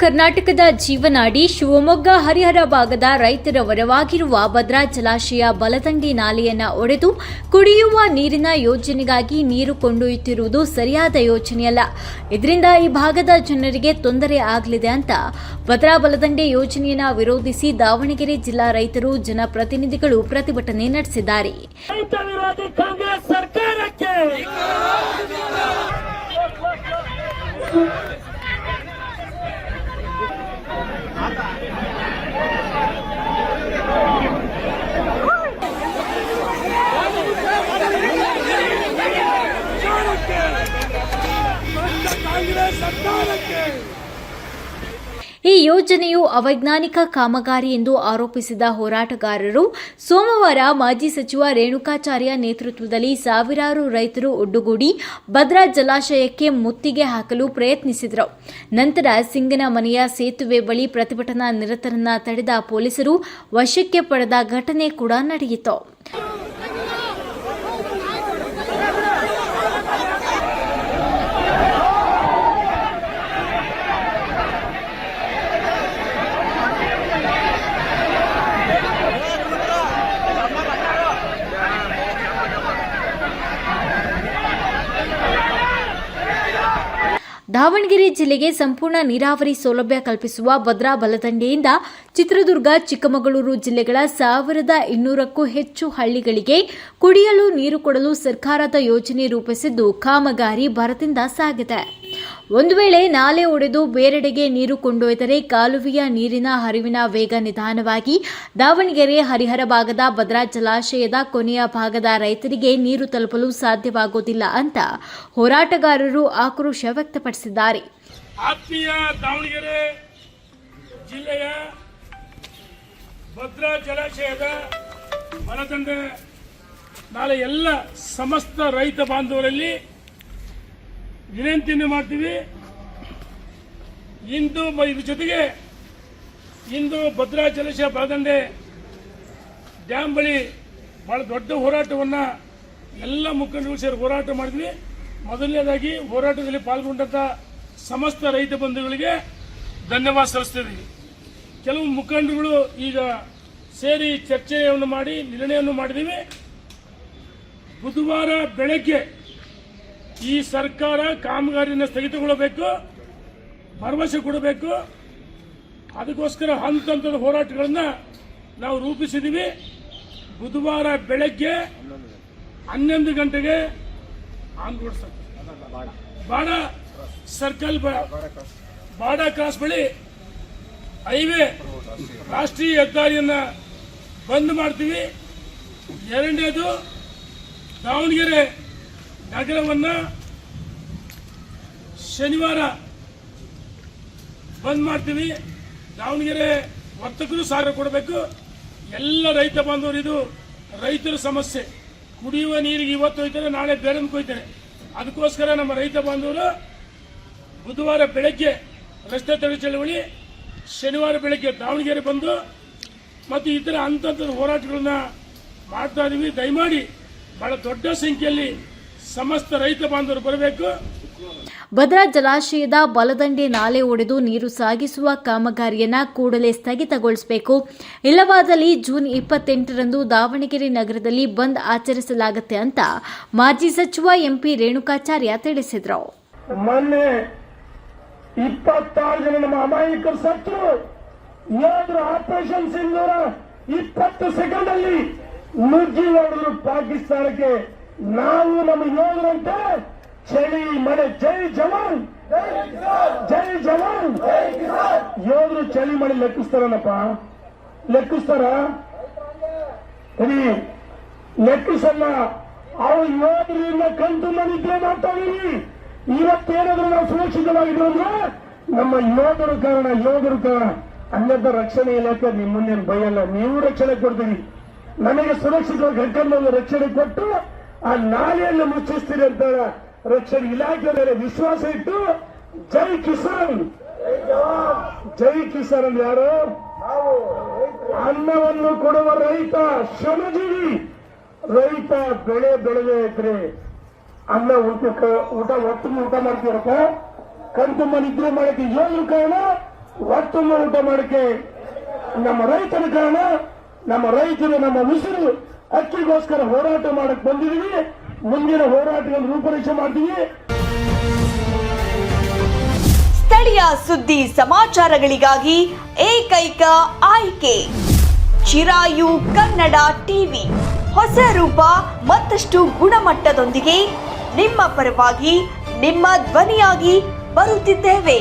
ಕರ್ನಾಟಕದ ಜೀವನಾಡಿ ಶಿವಮೊಗ್ಗ ಹರಿಹರ ಭಾಗದ ರೈತರ ವರವಾಗಿರುವ ಭದ್ರಾ ಜಲಾಶಯ ಬಲದಂಡಿ ನಾಲೆಯನ್ನ ಒಡೆದು ಕುಡಿಯುವ ನೀರಿನ ಯೋಜನೆಗಾಗಿ ನೀರು ಕೊಂಡೊಯ್ಯುತ್ತಿರುವುದು ಸರಿಯಾದ ಯೋಜನೆಯಲ್ಲ. ಇದರಿಂದ ಈ ಭಾಗದ ಜನರಿಗೆ ತೊಂದರೆ ಆಗಲಿದೆ ಅಂತ ಭದ್ರಾ ಬಲದಂಡೆ ಯೋಜನೆಯನ್ನು ವಿರೋಧಿಸಿ ದಾವಣಗೆರೆ ಜಿಲ್ಲಾ ರೈತರು ಜನಪ್ರತಿನಿಧಿಗಳು ಪ್ರತಿಭಟನೆ ನಡೆಸಿದ್ದಾರೆ. ಸರ್ಕಾರಕ್ಕೆ. ಈ ಯೋಜನೆಯು ಅವೈಜ್ಞಾನಿಕ ಕಾಮಗಾರಿ ಎಂದು ಆರೋಪಿಸಿದ ಹೋರಾಟಗಾರರು ಸೋಮವಾರ ಮಾಜಿ ಸಚಿವ ರೇಣುಕಾಚಾರ್ಯ ನೇತೃತ್ವದಲ್ಲಿ ಸಾವಿರಾರು ರೈತರು ಒಡ್ಡುಗೂಡಿ ಭದ್ರಾ ಜಲಾಶಯಕ್ಕೆ ಮುತ್ತಿಗೆ ಹಾಕಲು ಪ್ರಯತ್ನಿಸಿದರು. ನಂತರ ಸಿಂಗನ ಮನೆಯ ಸೇತುವೆ ಬಳಿ ಪ್ರತಿಭಟನಾ ನಿರತರನ್ನ ತಡೆದ ಪೊಲೀಸರು ವಶಕ್ಕೆ ಪಡೆದ ಘಟನೆ ಕೂಡ ನಡೆಯಿತು. ದಾವಣಗೆರೆ ಜಿಲ್ಲೆಗೆ ಸಂಪೂರ್ಣ ನೀರಾವರಿ ಸೌಲಭ್ಯ ಕಲ್ಪಿಸುವ ಭದ್ರಾ ಬಲದಂಡೆಯಿಂದ ಚಿತ್ರದುರ್ಗ, ಚಿಕ್ಕಮಗಳೂರು ಜಿಲ್ಲೆಗಳ ಸಾವಿರದ ಇನ್ನೂರಕ್ಕೂ ಹೆಚ್ಚು ಹಳ್ಳಿಗಳಿಗೆ ಕುಡಿಯಲು ನೀರು ಕೊಡಲು ಸರ್ಕಾರದ ಯೋಜನೆ ರೂಪಿಸಿದ್ದು ಕಾಮಗಾರಿ ಭರದಿಂದ ಸಾಗಿದೆ. ಒಂದು ವೇಳೆ ನಾಲೆ ಒಡೆದು ಬೇರೆಡೆಗೆ ನೀರು ಕೊಂಡೊಯ್ದರೆ ಕಾಲುವೆಯ ನೀರಿನ ಹರಿವಿನ ವೇಗ ನಿಧಾನವಾಗಿ ದಾವಣಗೆರೆ ಹರಿಹರ ಭಾಗದ ಭದ್ರಾ ಜಲಾಶಯದ ಕೊನೆಯ ಭಾಗದ ರೈತರಿಗೆ ನೀರು ತಲುಪಲು ಸಾಧ್ಯವಾಗುವುದಿಲ್ಲ ಅಂತ ಹೋರಾಟಗಾರರು ಆಕ್ರೋಶ ವ್ಯಕ್ತಪಡಿಸಿದ್ದಾರೆ. ಆತ್ಮೀಯ ದಾವಣಗೆರೆ ಜಿಲ್ಲೆಯ ಭದ್ರಾ ಜಲಾಶಯದ ನಾಳೆ ಎಲ್ಲ ಸಮಸ್ತ ರೈತ ಬಾಂಧವರಲ್ಲಿ ವಿನಂತಿಯನ್ನು ಮಾಡ್ತೀವಿ. ಇಂದು ಇದ್ರ ಜೊತೆಗೆ ಇಂದು ಭದ್ರಾ ಜಲಾಶಯ ಬಲದಂಡೆ ಡ್ಯಾಮ್ ಬಳಿ ಬಹಳ ದೊಡ್ಡ ಹೋರಾಟವನ್ನು ಎಲ್ಲ ಮುಖಂಡರು ಸೇರಿ ಹೋರಾಟ ಮಾಡಿದ್ವಿ. ಮೊದಲನೇದಾಗಿ ಹೋರಾಟದಲ್ಲಿ ಪಾಲ್ಗೊಂಡಂಥ ಸಮಸ್ತ ರೈತ ಬಂಧುಗಳಿಗೆ ಧನ್ಯವಾದ ಸಲ್ಲಿಸ್ತಿದ್ದೀವಿ ಕೆಲವು ಮುಖಂಡರುಗಳು ಈಗ ಸೇರಿ ಚರ್ಚೆಯನ್ನು ಮಾಡಿ ನಿರ್ಣಯವನ್ನು ಮಾಡಿದ್ದೀವಿ. ಬುಧವಾರ ಬೆಳಗ್ಗೆ ಈ ಸರ್ಕಾರ ಕಾಮಗಾರಿಯನ್ನು ಸ್ಥಗಿತಗೊಳ್ಳಬೇಕು, ಭರವಸೆ ಕೊಡಬೇಕು. ಅದಕ್ಕೋಸ್ಕರ ಹಂತ ಹಂತದ ಹೋರಾಟಗಳನ್ನ ನಾವು ರೂಪಿಸಿದ್ದೀವಿ ಬುಧವಾರ ಬೆಳಗ್ಗೆ ಹನ್ನೊಂದು ಗಂಟೆಗೆ sir. Bada circle Bada cross ಬಳಿ ಹೈವೇ ರಾಷ್ಟ್ರೀಯ ಹೆದ್ದಾರಿಯನ್ನ ಬಂದ್ ಮಾಡ್ತೀವಿ. ಎರಡನೇದು ದಾವಣಗೆರೆ ನಗರವನ್ನ ಶನಿವಾರ ಬಂದ್ ಮಾಡ್ತೀವಿ. ದಾವಣಗೆರೆ ವರ್ತಕರು ಸಾಗರ ಕೊಡಬೇಕು. ಎಲ್ಲ ರೈತ ಬಾಂಧವರು ಇದು ರೈತರ ಸಮಸ್ಯೆ. ಕುಡಿಯುವ ನೀರಿಗೆ ಇವತ್ತು ಹೋಯ್ತಾರೆ, ನಾಳೆ ಬೇರೆ ಕೊಯ್ತಾರೆ. ಅದಕ್ಕೋಸ್ಕರ ನಮ್ಮ ರೈತ ಬಾಂಧವರು ಬುಧವಾರ ಬೆಳಗ್ಗೆ ರಸ್ತೆ ತಡೆ ಚಳವಳಿ, ಶನಿವಾರ ಬೆಳಗ್ಗೆ ದಾವಣಗೆರೆ ಬಂದು ಮತ್ತು ಇತರ ಹಂತ ಹಂತದ ಹೋರಾಟಗಳನ್ನ ಮಾಡ್ತಾ ಇದ್ದೀವಿ ದಯಮಾಡಿ ಭಾಳ ದೊಡ್ಡ ಸಂಖ್ಯೆಯಲ್ಲಿ ಸಮಸ್ತ ರೈತ ಬಾಂಧವರು ಬರಬೇಕು. ಭದ್ರಾ ಜಲಾಶಯದ ಬಲದಂಡೆ ನಾಲೆ ಒಡೆದು ನೀರು ಸಾಗಿಸುವ ಕಾಮಗಾರಿಯನ್ನು ಕೂಡಲೇ ಸ್ಥಗಿತಗೊಳಿಸಬೇಕು. ಇಲ್ಲವಾದಲ್ಲಿ ಜೂನ್ ಇಪ್ಪತ್ತೆಂಟರಂದು ದಾವಣಗೆರೆ ನಗರದಲ್ಲಿ ಬಂದ್ ಆಚರಿಸಲಾಗುತ್ತೆ ಅಂತ ಮಾಜಿ ಸಚಿವ ಎಂಪಿ ರೇಣುಕಾಚಾರ್ಯ ತಿಳಿಸಿದರು. ಮೊನ್ನೆ ಇಪ್ಪತ್ತಾರು ಜನ ನಮ್ಮ ಅಮಾಯಕರು ಸತ್ರು ಯೋಧರು ಆಪರೇಷನ್ ಸಿಂಧೂರ ಇಪ್ಪತ್ತು ಸೆಕೆಂಡ್ ಅಲ್ಲಿ ನುಗ್ಗಿ ಹೊಡೆದ್ರು ಪಾಕಿಸ್ತಾನಕ್ಕೆ. ನಾವು ನಮ್ಮ ಯೋಧರಂತೆ ಚಳಿ, ಮಳೆ, ಜೈ ಜವಾನ್! ಜೈ ಜವಾನ್! ಯೋಧರು ಚಳಿ, ಮಳೆ ಲೆಕ್ಕಿಸ್ತಾರನಪ್ಪ ಲೆಕ್ಕಿಸ್ತಾರ? ಲೆಕ್ಕಿಸಲ್ಲ. ಅವ್ರು ಯೋಧರಿಂದ ಕಂತು ಮಾಡಿದ್ರೆ ಇದೀವಿ ಇವತ್ತೇನಾದ್ರೂ ನಾವು ಸುರಕ್ಷಿತವಾಗಿದ್ರು ಅಂದ್ರೆ ನಮ್ಮ ಯೋಧರು ಕಾರಣ ಯೋಧರು ಕಾರಣ. ಅನ್ಯದ ರಕ್ಷಣೆ ಇಲಾಖೆ ನಿಮ್ಮನ್ನೇನು ಭಯಲ್ಲ ನೀವು ರಕ್ಷಣೆ ಕೊಡ್ತೀರಿ. ನಮಗೆ ಸುರಕ್ಷಿತವಾಗಿ ಕರ್ಕೊಂಡು ರಕ್ಷಣೆ ಕೊಟ್ಟು ಆ ನಾಲೆಯನ್ನು ಮುಚ್ಚಿಸ್ತೀರಿ ಅಂತ ರಕ್ಷಣೆ ಇಲಾಖೆ ಮೇಲೆ ವಿಶ್ವಾಸ ಇಟ್ಟು, ಜೈ ಕಿಸಾನ್. ಜೈ ಕಿಸಾನ್ ಯಾರು? ಅನ್ನವನ್ನು ಕೊಡುವ ರೈತ, ಶ್ರಮಜೀವಿ. ರೈತ ಬೆಳೆ ಬೆಳೆದೇ ಇದ್ರೆ ಅನ್ನ ಊಟಕ್ಕೆ ಊಟ ಒಟ್ಟು ಊಟ ಮಾಡ್ತೀರಪ್ಪ. ಕಣ್ತುಂಬ ನಿದ್ರೆ ಮಾಡಕ್ಕೆ ಏನು ಕಾರಣ? ಒಟ್ಟು ಊಟ ಮಾಡಕ್ಕೆ. ನಮ್ಮ ರೈತನ ಕಾರಣ, ನಮ್ಮ ರೈತರು ನಮ್ಮ ಉಸಿರು. ಅಕ್ಕಿಗೋಸ್ಕರ ಹೋರಾಟ ಮಾಡಕ್ ಬಂದಿದ್ದೀವಿ ಮುಂದಿನ ಹೋರಾಟಗಳನ್ನು ರೂಪರೇಷೆ ಮಾಡ್ತೀವಿ. ಸ್ಥಳೀಯ ಸುದ್ದಿ ಸಮಾಚಾರಗಳಿಗಾಗಿ ಏಕೈಕ ಆಯ್ಕೆ. ಚಿರಾಯು ಕನ್ನಡ ಟಿವಿ. ಹೊಸ ರೂಪ, ಮತ್ತಷ್ಟು ಗುಣಮಟ್ಟದೊಂದಿಗೆ ನಿಮ್ಮ ಪರವಾಗಿ ನಿಮ್ಮ ಧ್ವನಿಯಾಗಿ ಬರುತ್ತಿದ್ದೇವೆ.